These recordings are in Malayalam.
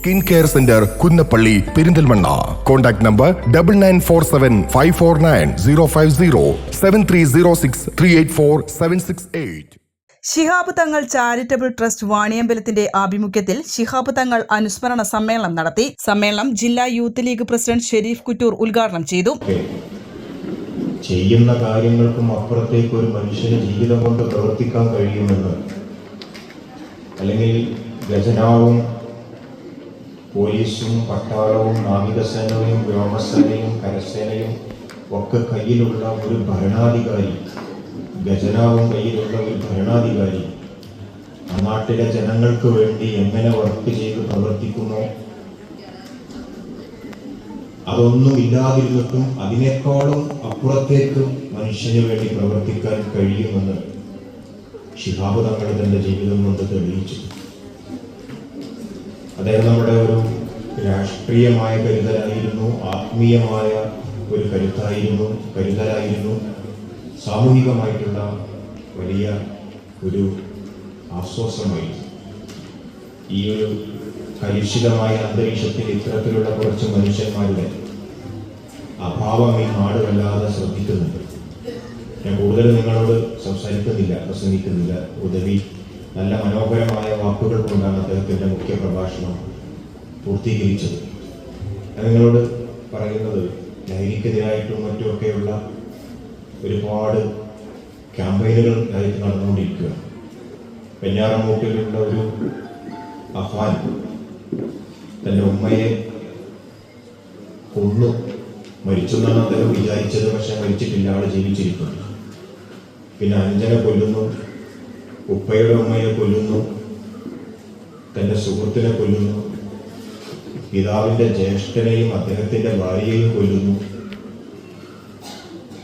Skin care centre Kunnappally Perinthalmanna. Contact number double nine four seven five four nine zero five zero seven three zero six three eight four seven six eight Shihab Thangal charitable trust വാണിയമ്പലത്തിന്റെ ആഭിമുഖ്യത്തിൽ ശിഹാബ് തങ്ങൾ അനുസ്മരണ സമ്മേളനം നടത്തി. സമ്മേളനം ജില്ലാ youth league president Sharif Kuttoor ഉദ്ഘാടനം ചെയ്തു. ചെയ്യുന്ന കാര്യങ്ങൾക്കും അപ്പുറത്തേക്ക് ഒരു മനുഷ്യന് ജീവിതം കൊണ്ട് പ്രവർത്തിക്കാൻ കഴിയുമെന്ന് അല്ലെങ്കിൽ ഖജനാവും പോലീസും പട്ടാളവും നാവികസേനയും വ്യോമസേനയും കരസേനയും ഒക്കെ കയ്യിലുള്ള ഒരു ഭരണാധികാരി ഖജനാവും കയ്യിലുള്ള ഒരു ഭരണാധികാരി. ആ നാട്ടിലെ ജനങ്ങൾക്ക് വേണ്ടി എങ്ങനെ വർക്ക് ചെയ്ത് പ്രവർത്തിക്കുന്നു? അതൊന്നും ഇല്ലാതിരുന്നിട്ടും അതിനേക്കാളും അപ്പുറത്തേക്ക് മനുഷ്യന് വേണ്ടി പ്രവർത്തിക്കാൻ കഴിയുമെന്ന് ശിഹാബ് തങ്ങൾ തന്റെ ജീവിതം കൊണ്ട് തെളിയിച്ചു അദ്ദേഹം നമ്മുടെ ഒരു രാഷ്ട്രീയമായ കരുതലായിരുന്നു ആത്മീയമായ ഒരു കരുത്തായിരുന്നു കരുതലായിരുന്നു. സാമൂഹികമായിട്ടുള്ള വലിയ ഒരു ആശ്വാസമായിരുന്നു ഈ ഒരു കലുഷിതമായ അന്തരീക്ഷത്തിൽ ഇത്തരത്തിലുള്ള കുറച്ച് മനുഷ്യന്മാരുടെ അഭാവം ഈ നാട് വല്ലാതെ ശ്രദ്ധിക്കുന്നുണ്ട്. ഞാൻ കൂടുതൽ നിങ്ങളോട് സംസാരിക്കുന്നില്ല പ്രസംഗിക്കുന്നില്ല. ഉദവി നല്ല മനോഹരമായ വാക്കുകൾ കൊണ്ടാണ് അദ്ദേഹത്തിന്റെ മുഖ്യ പ്രഭാഷണം പൂർത്തീകരിച്ചത്. ഞാൻ നിങ്ങളോട് പറയുന്നത് ലഹരിക്കെതിരായിട്ടും മറ്റുമൊക്കെയുള്ള ഒരുപാട് ക്യാമ്പയിനുകൾ രാജ്യത്ത് നടന്നുകൊണ്ടിരിക്കുകയാണ്. വെഞ്ഞാറമൂട്ടിലുള്ള ഒരു അഫാൻ തന്റെ ഉമ്മയെ കൊന്നു. മരിച്ചു എന്നാണ് അദ്ദേഹം വിചാരിച്ചത് പക്ഷെ മരിച്ചിട്ടില്ല ആൾ ജീവിച്ചിരിക്കുന്നു. പിന്നെ അഞ്ജന കൊല്ലുന്നു. ഉപ്പയുടെ ഉമ്മയെ കൊല്ലുന്നു. തന്റെ സുഹൃത്തിനെ കൊല്ലുന്നു. പിതാവിന്റെ ജ്യേഷ്ഠനെയും അദ്ദേഹത്തിന്റെ ഭാര്യയെയും കൊല്ലുന്നു.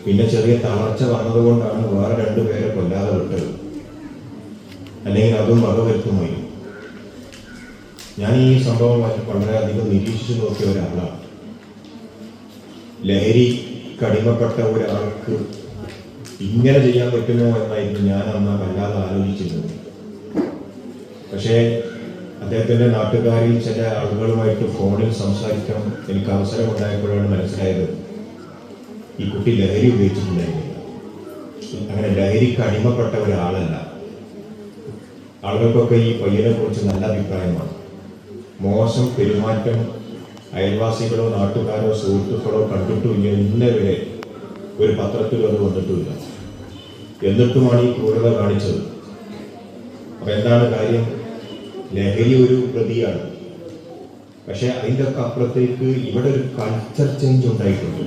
പിന്നെ ചെറിയ തളർച്ച വന്നതുകൊണ്ടാണ് വേറെ രണ്ടുപേരെ കൊല്ലാതെ വിട്ടത്. അല്ലെങ്കിൽ അതും വകവരുത്തുമായി. ഞാൻ ഈ സംഭവം വളരെയധികം നിരീക്ഷിച്ചു നോക്കിയ ഒരാളാണ്. ലഹരി കടിമപ്പെട്ട ഒരാൾക്ക് ഇങ്ങനെ ചെയ്യാൻ പറ്റുമോ എന്നായിരുന്നു ഞാൻ അന്ന് വല്ലാതെ ആലോചിച്ചിരുന്നത്. പക്ഷേ അദ്ദേഹത്തിന്റെ നാട്ടുകാരിൽ ചില ആളുകളുമായിട്ട് ഫോണിൽ സംസാരിക്കാൻ എനിക്ക് അവസരം ഉണ്ടായപ്പോഴാണ് മനസ്സിലായത് ഈ കുട്ടി ലഹരി ഉപയോഗിച്ചിട്ടുണ്ടായിരുന്നില്ല. അങ്ങനെ ലഹരിക്ക് അടിമപ്പെട്ട ഒരാളല്ല. ആളുകൾക്കൊക്കെ ഈ പയ്യനെ കുറിച്ച് നല്ല അഭിപ്രായമാണ്. മോശം പെരുമാറ്റം അയൽവാസികളോ നാട്ടുകാരോ സുഹൃത്തുക്കളോ കണ്ടിട്ടു ഇങ്ങനെ വരെ ഒരു പത്രത്തിലും അത് വന്നിട്ടുമില്ല. എന്നിട്ടുമാണ് ഈ ക്രൂരത കാണിച്ചത്. അപ്പൊ എന്താണ് കാര്യം? ലഹരി ഒരു പ്രതിയാണ്. പക്ഷെ അതിന്റെ ഒക്കെ അപ്പുറത്തേക്ക് ഇവിടെ ഒരു കൾച്ചർ ചേഞ്ച് ഉണ്ടായിട്ടുണ്ട്.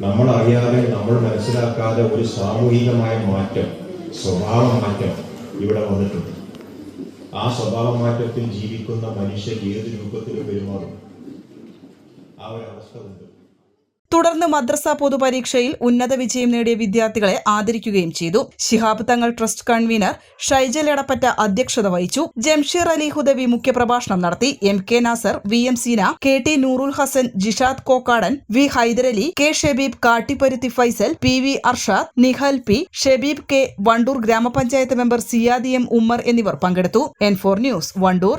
നമ്മൾ അറിയാതെ നമ്മൾ മനസ്സിലാക്കാതെ ഒരു സാമൂഹികമായ മാറ്റം സ്വഭാവ മാറ്റം ഇവിടെ വന്നിട്ടുണ്ട്. ആ സ്വഭാവ മാറ്റത്തിൽ ജീവിക്കുന്ന മനുഷ്യർ ഏത് രൂപത്തിൽ പെരുമാറും? ആ ഒരു അവസ്ഥ ഉണ്ട്. തുടർന്ന് മദ്രസ പൊതുപരീക്ഷയിൽ ഉന്നത വിജയം നേടിയ വിദ്യാർത്ഥികളെ ആദരിക്കുകയും ചെയ്തു. ശിഹാബ് തങ്ങൾ ട്രസ്റ്റ് കൺവീനർ ഷൈജൽ എടപ്പറ്റ അധ്യക്ഷത വഹിച്ചു. ജംഷീർ അലി ഹുദവി മുഖ്യപ്രഭാഷണം നടത്തി. M K Nasar V M Seena K T Noorul Hasan Jishad Kokkadan V Hyderali K Shebeeb Kattipparuthi Faisal P V Arshad Nihal P Shebeeb K Wandoor ഗ്രാമപഞ്ചായത്ത് മെമ്പർ സിയാദി എം ഉമ്മർ എന്നിവർ പങ്കെടുത്തു. N four news Wandoor.